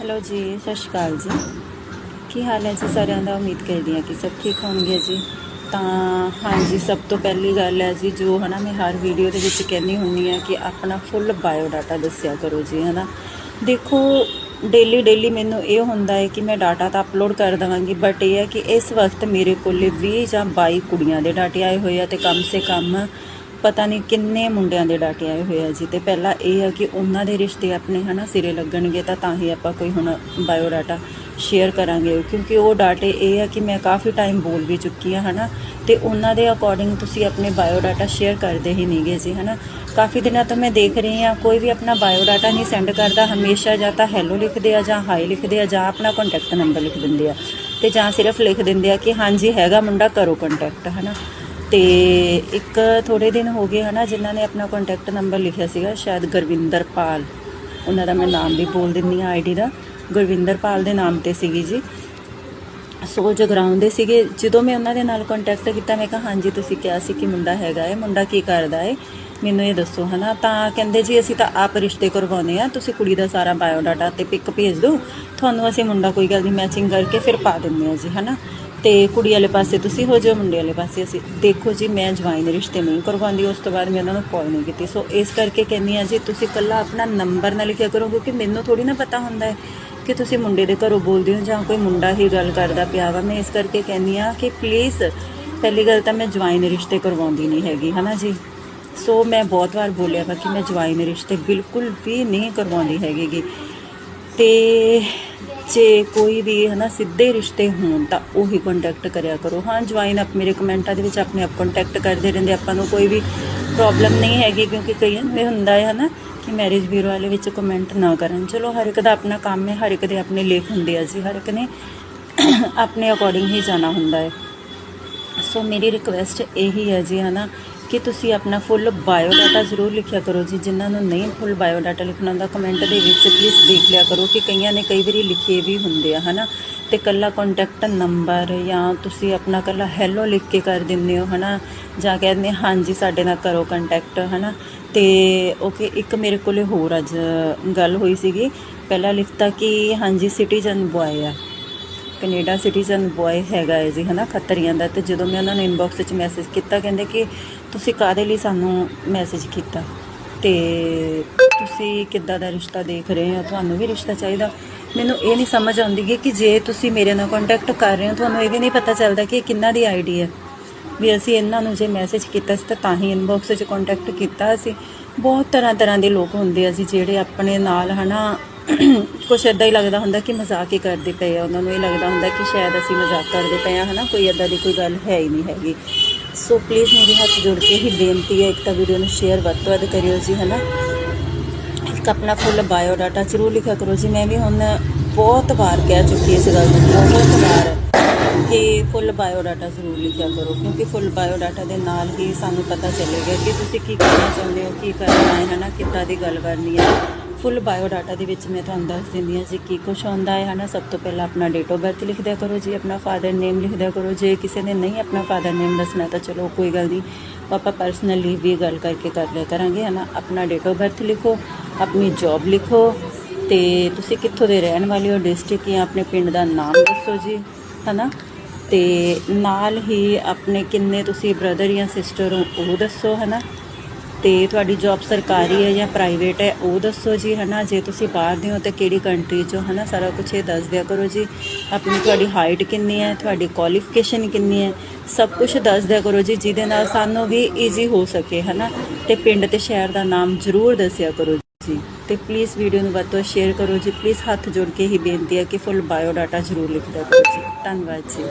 Hello ਜੀ, ਸਤਿ ਸ਼੍ਰੀ ਅਕਾਲ ਜੀ। ਕੀ ਹਾਲ ਹੈ ਜੀ ਸਾਰਿਆਂ ਦਾ? ਉਮੀਦ ਕਰਦੀ ਹਾਂ ਕਿ ਸਭ ਠੀਕ ਹੋਣਗੇ ਜੀ। ਤਾਂ ਹਾਂਜੀ, ਸਭ ਤੋਂ ਪਹਿਲੀ ਗੱਲ ਹੈ ਜੀ, ਜੋ ਹਨਾ ਮੈਂ ਹਰ ਵੀਡੀਓ ਦੇ ਵਿੱਚ ਕਹਿੰਦੀ ਹੁੰਦੀ ਆ ਕਿ ਆਪਣਾ ਫੁੱਲ ਬਾਇਓ ਡਾਟਾ ਦੱਸਿਆ ਕਰੋ ਜੀ, ਹਨਾ। ਦੇਖੋ ਡੇਲੀ ਡੇਲੀ ਮੈਨੂੰ ਇਹ ਹੁੰਦਾ ਹੈ ਕਿ ਮੈਂ ਡਾਟਾ ਤਾਂ ਅਪਲੋਡ ਕਰ ਦਵਾਂਗੀ ਬਟ ਇਹ ਹੈ ਕਿ ਇਸ ਵਕਤ ਮੇਰੇ ਕੋਲ 20 ਜਾਂ 22 ਕੁੜੀਆਂ ਦੇ ਡਾਟੇ ਆਏ ਹੋਏ ਆ ਤੇ ਕਮ ਸੇ ਕਮ ਪਤਾ ਨਹੀਂ ਕਿੰਨੇ ਮੁੰਡਿਆਂ ਦੇ ਡਾਟੇ ਆਏ ਹੋਏ ਆ ਜੀ। ਤੇ ਪਹਿਲਾਂ ਇਹ ਆ ਕਿ ਉਹਨਾਂ ਦੇ ਰਿਸ਼ਤੇ ਆਪਣੇ ਹਨਾ ਸਿਰੇ ਲੱਗਣਗੇ ਤਾਂ ਤਾਂ ਹੀ ਆਪਾਂ ਕੋਈ ਹੁਣ ਬਾਇਓ ਡਾਟਾ ਸ਼ੇਅਰ ਕਰਾਂਗੇ ਕਿਉਂਕਿ ਉਹ ਡਾਟੇ ਇਹ ਆ ਕਿ ਮੈਂ ਕਾਫੀ ਟਾਈਮ ਬੋਲ ਵੀ ਚੁੱਕੀ ਆ ਹਨਾ। ਤੇ ਉਹਨਾਂ ਦੇ ਅਕੋਰਡਿੰਗ ਤੁਸੀਂ ਆਪਣੇ ਬਾਇਓ ਡਾਟਾ ਸ਼ੇਅਰ ਕਰਦੇ ਹੀ ਨਹੀਂਗੇ ਜੀ ਹਨਾ। ਕਾਫੀ ਦਿਨਾਂ ਤੋਂ ਮੈਂ ਦੇਖ ਰਹੀ ਆ, ਕੋਈ ਵੀ ਆਪਣਾ ਬਾਇਓ ਡਾਟਾ ਨਹੀਂ ਸੈਂਡ ਕਰਦਾ, ਹਮੇਸ਼ਾ ਜਾਂ ਤਾਂ ਹੈਲੋ ਲਿਖਦੇ ਆ ਜਾਂ ਹਾਈ ਲਿਖਦੇ ਆ ਜਾਂ ਆਪਣਾ ਕੰਟੈਕਟ ਨੰਬਰ ਲਿਖ ਦਿੰਦੇ ਆ। ਤੇ ਜਾਂ ਸਿਰਫ ਲਿਖ ਦਿੰਦੇ ਆ ਕਿ ਹਾਂਜੀ, ਹੈਗਾ ਮੁੰਡਾ, ਕਰੋ ਕੰਟੈਕਟ ਹਨਾ। ਤੇ ਇੱਕ ਥੋੜੇ ਦਿਨ ਹੋ ਗਏ ਹਨਾ, ਜਿਨ੍ਹਾਂ ਨੇ ਆਪਣਾ ਕੰਟੈਕਟ ਨੰਬਰ ਲਿਖਿਆ ਸੀਗਾ, ਸ਼ਾਇਦ ਗੁਰਵਿੰਦਰ ਪਾਲ। ਉਹਨਾਂ ਦਾ ਮੈਂ ਨਾਮ ਵੀ ਬੋਲ ਦਿੰਦੀ ਆ ਆਈਡੀ ਦਾ। ਗੁਰਵਿੰਦਰ ਪਾਲ ਦੇ ਨਾਮ ਤੇ ਸੀਗੀ ਜੀ। ਸੋ ਜਗਰਾਉਂ ਦੇ ਸੀਗੇ। ਜਦੋਂ ਮੈਂ ਉਹਨਾਂ ਦੇ ਨਾਲ ਕੰਟੈਕਟ ਕੀਤਾ, ਮੈਂ ਕਿਹਾ, ਹਾਂਜੀ, ਤੁਸੀਂ ਕਿਹਾ ਸੀ ਕਿ ਮੁੰਡਾ ਹੈਗਾ ਹੈ ਮੁੰਡਾ ਕੀ ਕਰਦਾ ਹੈ ਮੈਨੂੰ ਇਹ ਦੱਸੋ, ਹਨਾ? ਤਾਂ ਕਹਿੰਦੇ ਜੀ, ਅਸੀਂ ਤਾਂ ਆਪ ਰਿਸ਼ਤੇ ਕਰਵਾਉਨੇ ਆ ਤੁਸੀਂ ਕੁੜੀ ਦਾ ਸਾਰਾ ਬਾਇਓ ਡਾਟਾ ਤੇ ਪਿਕ ਭੇਜ ਦਿਓ। ਤੁਹਾਨੂੰ ਅਸੀਂ ਮੁੰਡਾ ਕੋਈ ਗੱਲ ਦੀ ਮੈਚਿੰਗ ਕਰਕੇ ਫਿਰ ਪਾ ਦਿੰਦੇ ਆ ਜੀ, ਹਨਾ? ਤੇ ਕੁੜੀ ਵਾਲੇ ਪਾਸੇ ਤੁਸੀਂ ਹੋ ਜਾਓ, ਮੁੰਡੇ ਵਾਲੇ ਪਾਸੇ ਅਸੀਂ। ਦੇਖੋ ਜੀ, ਮੈਂ ਜਵਾਈਨ ਰਿਸ਼ਤੇ ਨਹੀਂ ਕਰਵਾਉਂਦੀ, ਉਸ ਤੋਂ ਬਾਅਦ ਮੈਂ ਉਹਨਾਂ ਨੂੰ ਕਾਲ ਨਹੀਂ ਕੀਤੀ। ਸੋ ਇਸ ਕਰਕੇ ਕਹਿੰਦੀ ਆ ਜੀ, ਤੁਸੀਂ ਕੱਲਾ ਆਪਣਾ ਨੰਬਰ ਨਾ ਲਿਖਿਆ ਕਰੋ, ਕਿਉਂਕਿ ਮੈਨੂੰ ਥੋੜੀ ਨਾ ਪਤਾ ਹੁੰਦਾ ਹੈ ਕਿ ਤੁਸੀਂ ਮੁੰਡੇ ਦੇ ਘਰੋਂ ਬੋਲਦੇ ਹੋ ਜਾਂ ਕੋਈ ਮੁੰਡਾ ਹੀ ਗੱਲ ਕਰਦਾ ਪਿਆ ਵਾ। ਮੈਂ ਇਸ ਕਰਕੇ ਕਹਿੰਦੀ ਆ ਕਿ ਪਲੀਜ਼ ਪਹਿਲੀ ਗੱਲ ਤਾਂ ਮੈਂ ਜਵਾਈਨ ਰਿਸ਼ਤੇ ਕਰਵਾਉਂਦੀ ਨਹੀਂ ਹੈਗੀ, ਹਨਾ ਜੀ? ਸੋ ਮੈਂ ਬਹੁਤ ਵਾਰ ਬੋਲਿਆ ਵਾ ਕਿ ਮੈਂ ਜਵਾਈਨ ਰਿਸ਼ਤੇ ਬਿਲਕੁਲ ਵੀ ਨਹੀਂ ਕਰਵਾਉਂਦੀ ਹੈਗੀ ਗੀ। ਤੇ ਜੇ ਕੋਈ ਵੀ ਹਨਾ ਸਿੱਧੇ ਰਿਸ਼ਤੇ ਹੋਣ ਤਾਂ ਉਹੀ ਕੰਟੈਕਟ ਕਰਿਆ ਕਰੋ। ਹਾਂ ਜਵਾਈਨ ਆਪ ਮੇਰੇ ਕਮੈਂਟਾਂ ਦੇ ਵਿੱਚ ਆਪਣੇ ਆਪ ਕੰਟੈਕਟ ਕਰਦੇ ਰਹਿੰਦੇ। ਆਪਾਂ ਨੂੰ ਕੋਈ ਵੀ ਪ੍ਰੋਬਲਮ ਨਹੀਂ ਹੈਗੀ ਕਿਉਂਕਿ ਕਈਆਂ ਨੂੰ ਹੁੰਦਾ ਹੈ ਹਨਾ ਕਿ ਮੈਰਿਜ ਬਿਊਰੋ ਵਾਲੇ ਵਿੱਚ ਕਮੈਂਟ ਨਾ ਕਰਨ। ਚਲੋ, ਹਰ ਇੱਕ ਦਾ ਆਪਣਾ ਕੰਮ ਹੈ, ਹਰ ਇੱਕ ਦੇ ਆਪਣੇ ਲੇਖ ਹੁੰਦੇ ਆ ਜੀ। ਹਰ ਇੱਕ ਨੇ ਆਪਣੇ ਅਕੋਰਡਿੰਗ ਹੀ ਜਾਣਾ ਹੁੰਦਾ ਹੈ। ਸੋ ਮੇਰੀ ਰਿਕੁਐਸਟ ਇਹੀ ਹੈ ਜੀ ਹਨਾ ਕਿ ਤੁਸੀਂ ਆਪਣਾ ਫੁੱਲ ਬਾਇਓਡਾਟਾ ਜ਼ਰੂਰ ਲਿਖਿਆ ਕਰੋ ਜੀ। ਜਿਨ੍ਹਾਂ ਨੂੰ ਨਹੀਂ ਫੁੱਲ ਬਾਇਓਡਾਟਾ ਲਿਖਣਾ ਹੁੰਦਾ ਕਮੈਂਟ ਦੇ ਵਿੱਚ ਪਲੀਜ਼ ਦੇਖ ਲਿਆ ਕਰੋ ਕਿ ਕਈਆਂ ਨੇ ਕਈ ਵਾਰੀ ਲਿਖੇ ਵੀ ਹੁੰਦੇ ਆ, ਹਨਾ? ਤੇ ਕੱਲਾ ਕੰਟੈਕਟ ਨੰਬਰ ਜਾਂ ਤੁਸੀਂ ਆਪਣਾ ਕੱਲਾ ਹੈਲੋ ਲਿਖ ਕੇ ਕਰ ਦਿੰਦੇ ਹੋ, ਹਨਾ? ਜਾਂ ਕਹਿੰਦੇ, ਹਾਂਜੀ, ਸਾਡੇ ਨਾਲ ਕਰੋ ਕੰਟੈਕਟ ਹਨਾ? ਤੇ ਓਕੇ, ਇੱਕ ਮੇਰੇ ਕੋਲੇ ਹੋਰ ਅੱਜ ਗੱਲ ਹੋਈ ਸੀਗੀ। ਪਹਿਲਾਂ ਲਿਖਤਾ ਕਿ, ਹਾਂਜੀ ਸਿਟੀਜ਼ਨ ਬੁਆਏ ਆ। ਕੈਨੇਡਾ ਸਿਟੀਜ਼ਨ ਬॉय ਹੈਗਾ ਹੈ ਜੀ, ਹਨਾ, ਖੱਤਰੀਆਂ ਦਾ, ਤੇ ਜਦੋਂ ਮੈਂ ਉਹਨਾਂ ਨੂੰ ਇਨਬਾਕਸ ਵਿੱਚ ਮੈਸੇਜ ਕੀਤਾ, ਕਹਿੰਦੇ ਕਿ ਤੁਸੀਂ ਕਾਦੇ ਲਈ ਸਾਨੂੰ ਮੈਸੇਜ ਕੀਤਾ? ਤੇ ਤੁਸੀਂ ਕਿੱਦਾਂ ਦਾ ਰਿਸ਼ਤਾ ਦੇਖ ਰਹੇ ਹੋ? ਤੁਹਾਨੂੰ ਵੀ ਰਿਸ਼ਤਾ ਚਾਹੀਦਾ। ਮੈਨੂੰ ਇਹ ਨਹੀਂ ਸਮਝ ਆਉਂਦੀ ਗੀ ਕਿ ਜੇ ਤੁਸੀਂ ਮੇਰੇ ਨਾਲ ਕੰਟੈਕਟ ਕਰ ਰਹੇ ਹੋ, ਤੁਹਾਨੂੰ ਇਹ ਵੀ ਨਹੀਂ ਪਤਾ ਚੱਲਦਾ ਕਿ ਇਹ ਕਿੰਨਾ ਦੀ ਆਈਡੀ ਹੈ। ਵੀ ਅਸੀਂ ਇਹਨਾਂ ਨੂੰ ਜੇ ਮੈਸੇਜ ਕੀਤਾ ਸੀ, ਤਾਂ ਤਾਂ ਹੀ ਇਨਬਾਕਸ ਵਿੱਚ ਕੰਟੈਕਟ ਕੀਤਾ ਸੀ। ਬਹੁਤ ਤਰ੍ਹਾਂ ਤਰ੍ਹਾਂ ਦੇ ਲੋਕ ਹੁੰਦੇ ਆ ਜੀ, ਜਿਹੜੇ ਆਪਣੇ ਨਾਲ, ਹਨਾ ਕੁਛ ਇਦਾਂ ਹੀ ਲੱਗਦਾ ਹੁੰਦਾ ਕਿ ਮਜ਼ਾਕ ਹੀ ਕਰਦੇ ਪਏ ਆ, ਉਹਨਾਂ ਨੂੰ ਇਹ ਲੱਗਦਾ ਹੁੰਦਾ ਕਿ ਸ਼ਾਇਦ ਅਸੀਂ ਮਜ਼ਾਕ ਕਰਦੇ ਪਏ ਆ, ਹਨਾ? ਕੋਈ ਇਦਾਂ ਦੀ ਕੋਈ ਗੱਲ ਹੈ ਹੀ ਨਹੀਂ ਹੈਗੀ। ਸੋ ਪਲੀਜ਼ ਮੇਰੇ ਹੱਥ ਜੋੜ ਕੇ ਹੀ ਬੇਨਤੀ ਹੈ, ਇੱਕ ਤਾਂ ਵੀਡੀਓ ਨੂੰ ਸ਼ੇਅਰ ਵੱਧ ਤੋਂ ਵੱਧ ਕਰਿਓ ਜੀ, ਹਨਾ? ਇੱਕ ਆਪਣਾ ਫੁੱਲ ਬਾਇਓ ਡਾਟਾ ਜ਼ਰੂਰ ਲਿਖਿਆ ਕਰੋ ਜੀ। ਮੈਂ ਵੀ ਹੁਣ ਬਹੁਤ ਵਾਰ ਕਹਿ ਚੁੱਕੀ ਇਸ ਗੱਲ ਨੂੰ, ਬਹੁਤ ਵਾਰ ਕਿ ਫੁੱਲ ਬਾਇਓ ਡਾਟਾ ਜ਼ਰੂਰ ਲਿਖਿਆ ਕਰੋ, ਕਿਉਂਕਿ ਫੁੱਲ ਬਾਇਓ ਡਾਟਾ ਦੇ ਨਾਲ ਹੀ ਸਾਨੂੰ ਪਤਾ ਚੱਲੇਗਾ ਕਿ ਤੁਸੀਂ ਕੀ ਕਰਨਾ ਚਾਹੁੰਦੇ ਹੋ, ਕੀ ਕਰਨਾ ਹੈ, ਹਨਾ? ਕਿੱਦਾਂ ਦੀ ਗੱਲ ਕਰਨੀ ਹੈ। ਫੁੱਲ ਬਾਇਓਡਾਟਾ ਦੇ ਵਿੱਚ ਮੈਂ ਤੁਹਾਨੂੰ ਦੱਸ ਦਿੰਦੀ ਹਾਂ ਜੀ ਕੀ ਕੁਛ ਆਉਂਦਾ ਹੈ ਹਨਾ, ਸਭ ਤੋਂ ਪਹਿਲਾਂ ਆਪਣਾ ਡੇਟ ਆਫ ਬਰਥ ਲਿਖਦਿਆ ਕਰੋ ਜੀ, ਆਪਣਾ ਫਾਦਰ ਨੇਮ ਲਿਖਦਿਆ ਕਰੋ, ਜੇ ਕਿਸੇ ਨੇ ਨਹੀਂ ਆਪਣਾ ਫਾਦਰ ਨੇਮ ਦੱਸਣਾ ਤਾਂ ਚਲੋ ਕੋਈ ਗੱਲ ਨਹੀਂ, ਆਪਾਂ ਪਰਸਨਲੀ ਵੀ ਗੱਲ ਕਰਕੇ ਕਰ ਲਿਆ ਕਰਾਂਗੇ ਹਨਾ, ਆਪਣਾ ਡੇਟ ਆਫ ਬਰਥ ਲਿਖੋ, ਆਪਣੀ ਜੌਬ ਲਿਖੋ ਤੇ ਤੁਸੀਂ ਕਿੱਥੋਂ ਦੇ ਰਹਿਣ ਵਾਲੇ ਹੋ ਡਿਸਟ੍ਰਿਕਟ ਜਾਂ ਆਪਣੇ ਪਿੰਡ ਦਾ ਨਾਮ ਦੱਸੋ ਜੀ, ਹਨਾ? ਤੇ ਨਾਲ ਹੀ ਆਪਣੇ ਕਿੰਨੇ ਤੁਸੀਂ ਬ੍ਰਦਰ ਜਾਂ ਸਿਸਟਰ ਹੋ, ਉਹ ਦੱਸੋ ਹਨਾ? ਤੇ ਤੁਹਾਡੀ ਜੌਬ ਸਰਕਾਰੀ ਹੈ ਜਾਂ ਪ੍ਰਾਈਵੇਟ ਹੈ, ਉਹ ਦੱਸੋ ਜੀ, ਹਨਾ? ਜੇ ਤੁਸੀਂ ਬਾਹਰ ਦੇ ਹੋ ਤਾਂ ਕਿਹੜੀ ਕੰਟਰੀ ਚੋਂ, ਹਨਾ? ਸਾਰਾ ਕੁਝ ਇਹ ਦੱਸ ਦਿਆ ਕਰੋ ਜੀ। ਆਪਣੀ ਤੁਹਾਡੀ ਹਾਈਟ ਕਿੰਨੀ ਹੈ, ਤੁਹਾਡੀ ਕੁਆਲੀਫਿਕੇਸ਼ਨ ਕਿੰਨੀ ਹੈ, ਸਭ ਕੁਝ ਦੱਸ ਦਿਆ ਕਰੋ ਜੀ, ਜਿਹਦੇ ਨਾਲ ਸਾਨੂੰ ਵੀ ਈਜ਼ੀ ਹੋ ਸਕੇ, ਹਨਾ? ਤੇ ਪਿੰਡ ਤੇ ਸ਼ਹਿਰ ਦਾ ਨਾਮ ਜ਼ਰੂਰ ਦੱਸਿਆ ਕਰੋ ਜੀ। ਤੇ ਪਲੀਜ਼ ਵੀਡੀਓ ਨੂੰ ਵੱਧ ਤੋਂ ਸ਼ੇਅਰ ਕਰੋ ਜੀ। ਪਲੀਜ਼ ਹੱਥ ਜੋੜ ਕੇ ਹੀ ਬੇਨਤੀ ਹੈ ਕਿ ਫੁੱਲ ਬਾਇਓ ਡਾਟਾ ਜ਼ਰੂਰ ਲਿਖ ਦਿਆ ਕਰੋ ਜੀ। ਧੰਨਵਾਦ ਜੀ।